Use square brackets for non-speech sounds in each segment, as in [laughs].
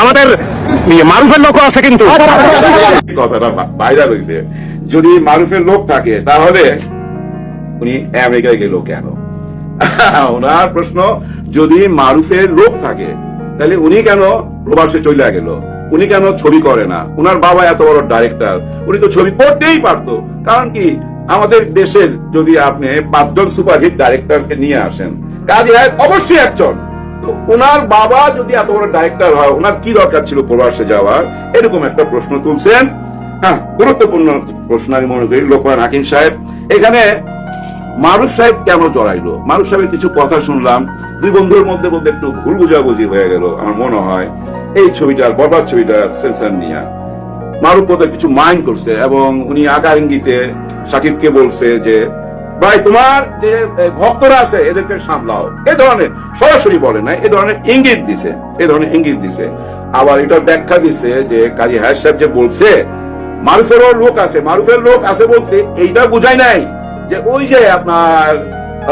আমাদের ইয়ে মারুফের লোকও আছে কিন্তু। কথাটা ভাইরাল হয়েছে যদি মারুফের লোক থাকে, তাহলে উনি আমেরিকায় গেল কেন? ওনার প্রশ্ন, যদি মারুফের লোক থাকে, তাহলে উনি কেন প্রবাসে চলে গেল? উনি কেন ছবি করে না? উনার বাবা এত বড় ডাইরেক্টর উনি তো ছবি করতেই পারতো। কারণ কি, আমাদের দেশের যদি আপনি পাঁচজন সুপারহিট ডাইরেক্টরকে নিয়ে আসেন, কাজী অবশ্যই একজন। ওনার বাবা যদি এত বড় ডাইরেক্টর হয় ওনার কি দরকার ছিল প্রবাসে যাওয়ার? এরকম একটা প্রশ্ন তুলছেন। হ্যাঁ গুরুত্বপূর্ণ প্রশ্ন আমি মনে করি লোকমান হাকিম সাহেব। এখানে মারুফ সাহেব কেন জড়াইলো? মারুফ সাহেবের কিছু কথা শুনলাম। দুই বন্ধুর মধ্যে মধ্যে একটু ভুল বুঝাবুঝি হয়ে গেল, আমার মনে হয়। এই ছবিটার বরবাদ ছবিটার সেন্সার নিয়ে মারুফ কিছু মাইন্ড করছে এবং উনি আকার ইঙ্গিতে সাকিবকে বলছে যে ভাই, তোমার যে ভক্তরা আছে, এদেরকে সামলাও। এ ধরনের, সরাসরি বলে না এ ধরনের ইঙ্গিত দিছে, এ ধরনের ইঙ্গিত দিছে। আবার এটা ব্যাখ্যা দিছে যে, কাজী হায়ার সাহেব যে বলছে, মারুফেরও লোক আছে, মারুফের লোক আছে বলতে এইটা বুঝাই নাই যে, ওই যে আপনার,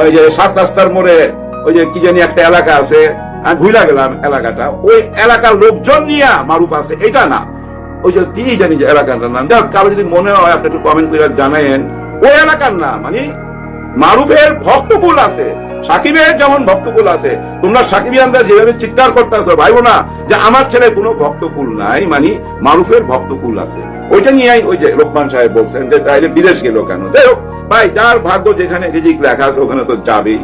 ওই যে সাত রাস্তার মোড়ে, ওই যে কি জানি একটা এলাকা আছে, আমি ভুলে গেলাম এলাকাটা, ওই এলাকার লোকজন নিয়ে মারুফ আছে, এটা না। ওই যে কি জানি যে এলাকাটার নাম। যাক, কারও যদি মনে হয়, আপনি একটু কমেন্ট করে জানায়েন। ওই এলাকার না মানে মারুফের ভক্তকুল আছে, সাকিবের যেমন ভক্তকুল আছে। তোমরা সাকিবিয়ানরা যেভাবে চিৎকার করতেছো ভাইবো না যে আমার ছেলে কোনো ভক্তকুল নাই মানে মারুফের ভক্তকুল আছে। ওইটা নিয়েই ওই যে লোকমান সাহেব বলছেন যে, তাইলে বিদেশ গেল কেন? হোক, ভাই, যার ভাগ্য যেখানে রিজিক লেখা আছে, ওখানে তো যাবেই।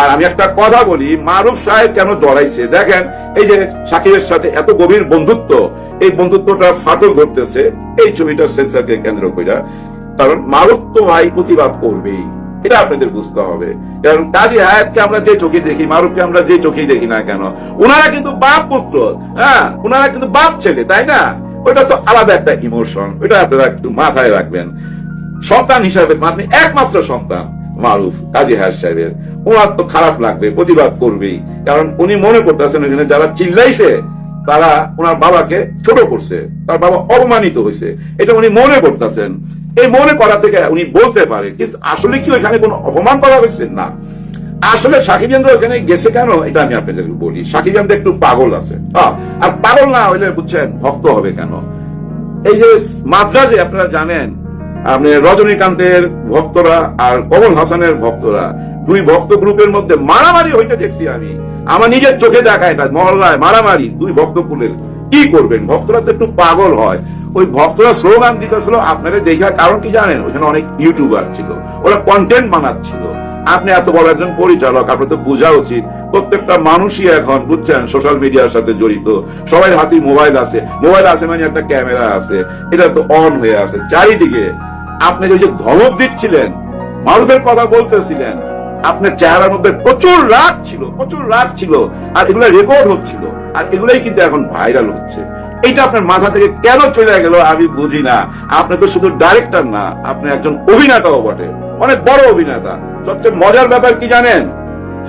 আর আমি একটা কথা বলি, মারুফ সাহেব কেন জড়াইছে? দেখেন, এই যে সাকিবের সাথে এত গভীর বন্ধুত্ব, এই বন্ধুত্বটা ফাটল ধরতেছে, এই ছবিটার সেন্সারকে কেন্দ্র করে কারণ মারুফ তো ভাই প্রতিবাদ করবেই। এটা আপনাদের বুঝতে হবে। কারণ কাজী হায়াতকে আমরা যে চোখে দেখি, মারুফকে আমরা যে চোখেই দেখি না কেন? ওনারা কিন্তু বাপ পুত্র হ্যাঁ? ওনারা কিন্তু বাপ ছেলে, তাই না? ওটা তো আলাদা একটা ইমোশন ওটা আপনারা একটু মাথায় রাখবেন। সন্তান হিসাবে আপনি একমাত্র সন্তান মারুফ, কাজী হায়াত সাহেবের। ওনার তো খারাপ লাগবে, প্রতিবাদ করবেই। কারণ উনি মনে করতেছেন ওখানে যারা চিল্লাইছে, তারা ওনার বাবাকে ছোট করছে, তার বাবা অপমানিত হয়েছে এটা উনি মনে করতেছেন। এই মনে করা থেকে উনি বলতে পারে কিন্তু আসলে কি ওইখানে কোনো অপমান করা হয়েছে? না। আসলে সাকিবেন্দ্র ওখানে গেছে কেন? এটা আমি আপনাদেরকে বলি। সাকিবেন্দ্র একটু পাগল আছে। আর পাগল না হইলে বুঝছেন ভক্ত হবে কেন? এই যে মাদ্রাজে আপনারা জানেন, আপনি রজনীকান্তের ভক্তরা আর কমল হাসানের ভক্তরা, দুই ভক্ত গ্রুপের মধ্যে মারামারি হইতে দেখছি আমি। আমার নিজের চোখে দেখা এটা, মহল্লায় মারামারি, দুই ভক্ত কুলের। কি করবেন? ভক্তরা তো একটু পাগল হয়। ওই ভক্তরা স্লোগান দিতেছিল, আপনারা দেখার কারণ কি জানেন? ওখানে অনেক ইউটিউবার ছিল, ওরা কন্টেন্ট বানাচ্ছিল। আপনি এত বড় একজন পরিচালক, আপনার তো বোঝা উচিত। প্রত্যেকটা মানুষই এখন, বুঝছেন সোশ্যাল মিডিয়ার সাথে জড়িত। সবাই হাতে মোবাইল আছে। মোবাইল আছে মানে একটা ক্যামেরা আছে। এটা তো অন হয়ে আছে। চারিদিকে আপনি যে ধমক দিচ্ছিলেন, মানুষের কথা বলতেছিলেন, আপনার চেহারার মধ্যে প্রচুর রাগ ছিল, প্রচুর রাগ ছিল, আর এগুলো রেকর্ড হচ্ছিল। আর এগুলাই কিন্তু এখন ভাইরাল হচ্ছে। এইটা আপনার মাথা থেকে কেন চলে গেল আমি বুঝি না। আপনি তো শুধু ডাইরেক্টর না, আপনি একজন অভিনেতাও বটে। অনেক বড় অভিনেতা। সবচেয়ে মজার ব্যাপার কি জানেন?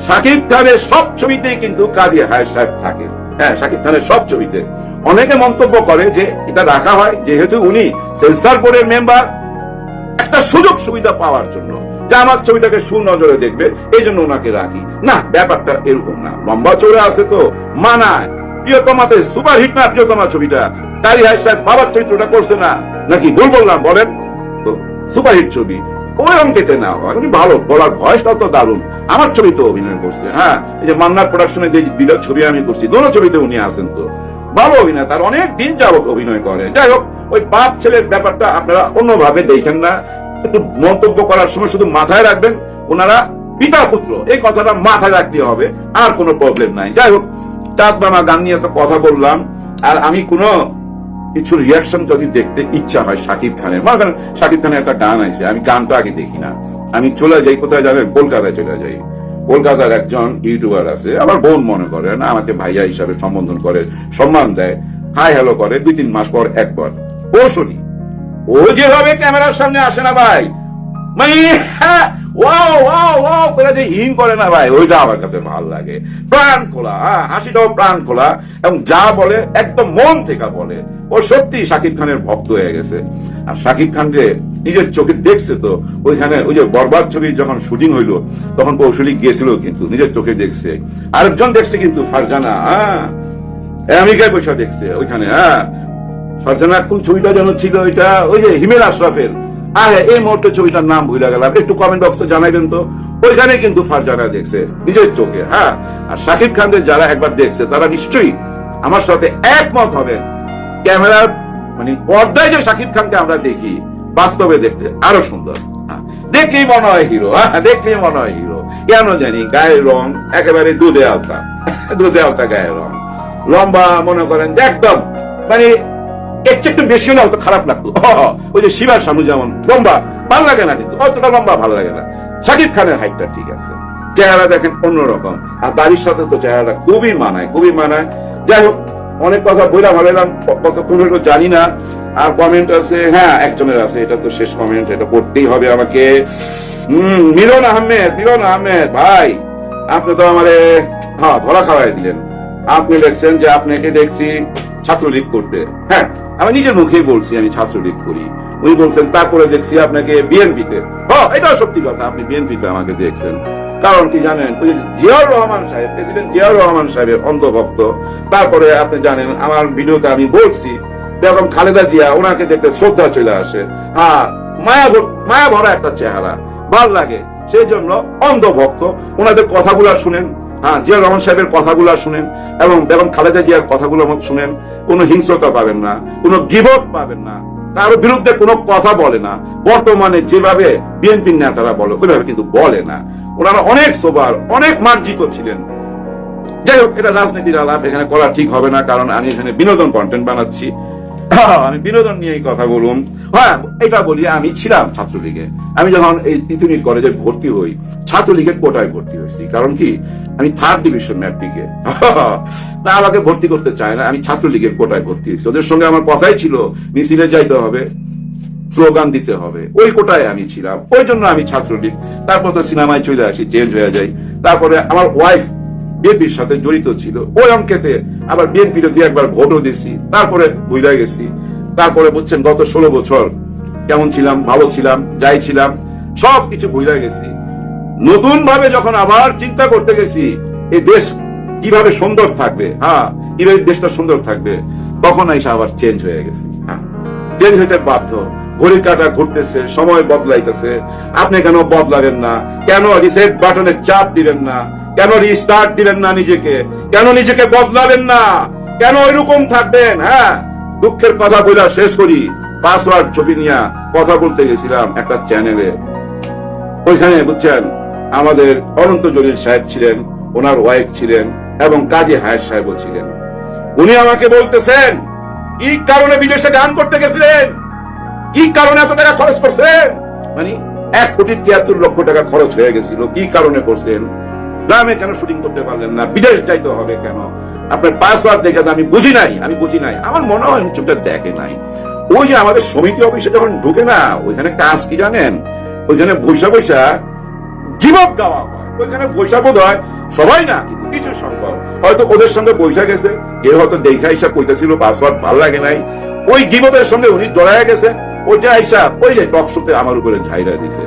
শাকিব খানের সব ছবিতেই কিন্তু কাজী হায় সাহেব থাকে। হ্যাঁ শাকিব খানের সব ছবিতে। অনেকে মন্তব্য করে যে এটা রাখা হয় যেহেতু উনি সেন্সার বোর্ডের মেম্বার একটা সুযোগ সুবিধা পাওয়ার জন্য। যে আমার ছবিটাকে সুনজরে দেখবে, এই জন্য ওনাকে রাখি। না, ব্যাপারটা এরকম না। লম্বা চৌড়া আছে তো, মানায়। প্রিয়তমাতে না প্রিয়তমা ছবিটা। বাবার চরিত্রটা করছে না। নাকি ভুল বললাম বলেন? তো ছবি। ওই অঙ্কেতে না ভালো, বলার তো দারুণ। আমার অভিনয় করছে হ্যাঁ? এই যে মান্নার প্রোডাকশনে যে ছবি আমি করছি, দোনো ছবিতে উনি তো। ভালো অভিনয় তার অনেক দিন যাবত অভিনয় করে। যাই হোক, ওই বাপ ছেলের ব্যাপারটা আপনারা অন্যভাবে দেখেন না। একটু মন্তব্য করার সময় শুধু মাথায় রাখবেন, ওনারা পিতা পুত্র এই কথাটা মাথায় রাখতে হবে, আর কোনো প্রবলেম নাই। যাই হোক চাঁদ মামা গান নিয়ে তো কথা বললাম আর আমি কোনো কিছু রিয়াকশন যদি দেখতে ইচ্ছা হয় শাকিব খানের মনে করেন শাকিব খানের একটা গান আছে আমি গানটা আগে দেখি না। আমি চলে যাই কোথায় যাবেন কলকাতায় চলে যাই। কলকাতার একজন ইউটিউবার আছে আমার বোন মনে করেন আমাকে ভাইয়া হিসাবে সম্বোধন করে সম্মান দেয় হাই হ্যালো করে দুই তিন মাস পর একবার। ও শুনি। ও যেভাবে ক্যামেরার সামনে আসে না ভাই মানে হ্যাঁ, ওয়াও ওয়াও যে করে না ভাই ওইটা আমার কাছে লাগে। প্রাণ খোলা হ্যাঁ, হাসিটাও প্রাণ খোলা এবং যা বলে একদম মন থেকে বলে। ও সত্যি শাকিব খানের ভক্ত হয়ে গেছে। আর শাকিব নিজের চোখে দেখছে তো ওইখানে ওই যে বরবাদ ছবির যখন শুটিং হইল তখন কৌশলী গিয়েছিল কিন্তু নিজের চোখে দেখছে। আরেকজন দেখছে কিন্তু ফারজানা হ্যাঁ আমেরিকায় পয়সা দেখছে ওইখানে হ্যাঁ। ফারজানা কোন ছবিটা যেন ছিল ওইটা ওই যে হিমেল আশরাফের। আরে এই মুহূর্তে ছবিটার নাম ভুলে গেলাম। একটু কমেন্ট বক্সে তো। ওইখানে কিন্তু ফারজানা দেখছে নিজের চোখে হ্যাঁ? আর শাকিব খানদের যারা একবার দেখছে তারা নিশ্চয়ই আমার সাথে একমত হবেন ক্যামেরার মানে পর্দায় যে শাকিব খানকে আমরা দেখি বাস্তবে দেখতে আরও সুন্দর। হ্যাঁ, দেখলেই মনে হয় হিরো হ্যাঁ দেখলেই মনে হয় হিরো কেন জানি গায়ের রং একেবারে দুধে আলতা দুধে আলতা গায়ের রং। লম্বা মনে করেন একদম মানে এর চেয়ে একটু বেশি হলে খারাপ লাগতো। ওই যে যেমন লম্বা ভালো লাগে না কিন্তু অতটা লম্বা ভালো লাগে না। শাকিব খানের হাইটটা ঠিক আছে। চেহারা দেখেন অন্যরকম, আর দাড়ির সাথে তো চেহারাটা খুবই মানায় খুবই মানায়। যাই হোক, অনেক কথা কতক্ষণ হলো জানি না, আর কমেন্ট আছে হ্যাঁ একজনের আছে, এটা তো শেষ কমেন্ট এটা পড়তেই হবে আমাকে। হম, মিলন আহমেদ মিলন আহমেদ, ভাই, আপনি তো আমারে হ্যাঁ ধরা খাওয়াই দিলেন। আপনি লিখছেন যে, আপনাকে দেখছি ছাত্রলীগ করতে। হ্যাঁ আমি নিজের মুখেই বলছি, আমি ছাত্রলীগ করি। উনি বলছেন, তারপরে দেখছি আপনাকে বিএনপিতে। এটাও সত্যি কথা, আপনি বিএনপিতে আমাকে দেখছেন। কারণ কি জানেন, ওই জিয়াউর রহমান সাহেব, প্রেসিডেন্ট জিয়াউর রহমান সাহেবের অন্ধভক্ত তারপরে আপনি জানেন, আমার ভিডিওতে আমি বলছি, বেগম খালেদা জিয়া, ওনাকে দেখতে শ্রদ্ধা চলে আসে। হ্যাঁ মায়া মায়া ভরা একটা চেহারা, ভালো লাগে। সেই জন্য অন্ধভক্ত, ওনাদের কথাগুলো শুনেন হ্যাঁ জিয়া রহমান সাহেবের কথাগুলো শুনেন এবং বেগম খালেদা জিয়ার কথাগুলো শুনেন। কোনো হিংস্রতা পাবেন না, কোনো গিবক পাবেন না কারোর বিরুদ্ধে কোনো কথা বলে না। বর্তমানে যেভাবে বিএনপির নেতারা বলে, ওইভাবে কিন্তু বলে না। ওনারা অনেক সোবার, অনেক মার্জিত ছিলেন। যাই হোক, এটা রাজনীতির আলাপ, এখানে করা ঠিক হবে না, কারণ আমি এখানে বিনোদন কন্টেন্ট বানাচ্ছি। [laughs] আমি বিনোদন নিয়েই কথা বলুন। হ্যাঁ এটা বলি, আমি ছিলাম ছাত্রলীগে। আমি যখন এই তিতুমির কলেজে ভর্তি হই, ছাত্রলীগের কোটায় ভর্তি হয়েছি। কারণ কি? আমি থার্ড ডিভিশন ম্যাট্রিকে তা। আমাকে ভর্তি করতে চায় না, আমি ছাত্রলীগের কোটায় ভর্তি হয়েছি। ওদের সঙ্গে আমার কথাই ছিল, মিছিলে যাইতে হবে, স্লোগান দিতে হবে। ওই কোটায় আমি ছিলাম। ওই জন্য আমি ছাত্রলীগ, তারপর তো সিনেমায় চলে আসি চেঞ্জ হয়ে যাই। তারপরে আমার ওয়াইফ বিএনপির সাথে জড়িত ছিল। ওই অঙ্কেতে আবার বিএনপির দিয়ে একবার ভোটও দিছি তারপরে ভুলে গেছি। তারপরে বুঝছেন, গত ষোলো বছর কেমন ছিলাম, ভালো ছিলাম, যাই ছিলাম সব কিছু ভুলে গেছি। নতুন ভাবে যখন আবার চিন্তা করতে গেছি এই দেশ কীভাবে সুন্দর থাকবে হ্যাঁ কীভাবে দেশটা সুন্দর থাকবে, তখন এসে আবার চেঞ্জ হয়ে গেছি হ্যাঁ। চেঞ্জ হইতে বাধ্য। ঘড়ির কাটা ঘুরতেছে, সময় বদলাইতেছে। আপনি কেন বদলাবেন না? কেন রিসেট বাটনে চাপ দিবেন না? কেন রিস্টার্ট দিবেন না নিজেকে? কেন নিজেকে বদলাবেন না? কেন ওইরকম থাকবেন হ্যাঁ? দুঃখের কথা বইলা শেষ করি। পাসওয়ার্ড ছবি নিয়ে কথা বলতে গেছিলাম একটা চ্যানেলে ওইখানে, বুঝছেন? আমাদের অনন্ত জলিল সাহেব ছিলেন, ওনার ওয়াইফ ছিলেন, এবং কাজী হায়ার সাহেব ছিলেন। উনি আমাকে বলতেছেন, কি কারণে বিদেশে গান করতে গেছিলেন? কি কারণে এত টাকা খরচ করছেন? মানে এক কোটি তিয়াত্তর লক্ষ টাকা খরচ হয়ে গেছিল। কি কারণে করছেন? গ্রামে কেন শুটিং করতে পারলেন না? বিদেশ যাইতে হবে কেন? আপনার পাসওয়ার্ড দেখে আমি বুঝি নাই, আমি বুঝি নাই। আমার মনে হয় চোখটা দেখে নাই। ওই যে আমাদের সমিতি অফিসে যখন ঢুকে না, ওইখানে কাজ কি জানেন? ওইখানে বৈশা বৈশা জীবক গাওয়া হয়। ওইখানে বৈশা বোধ হয় সবাই না, কিন্তু কিছু সংখ্যক হয়তো ওদের সঙ্গে বৈশা গেছে, কেউ হয়তো দেখা হিসাব কইতেছিল পাসওয়ার্ড ভালো লাগে নাই। ওই গিবতের সঙ্গে উনি জড়ায় গেছে। ওইটা আইসা, ওই যে টক আমার উপরে ঝাইরা দিছে।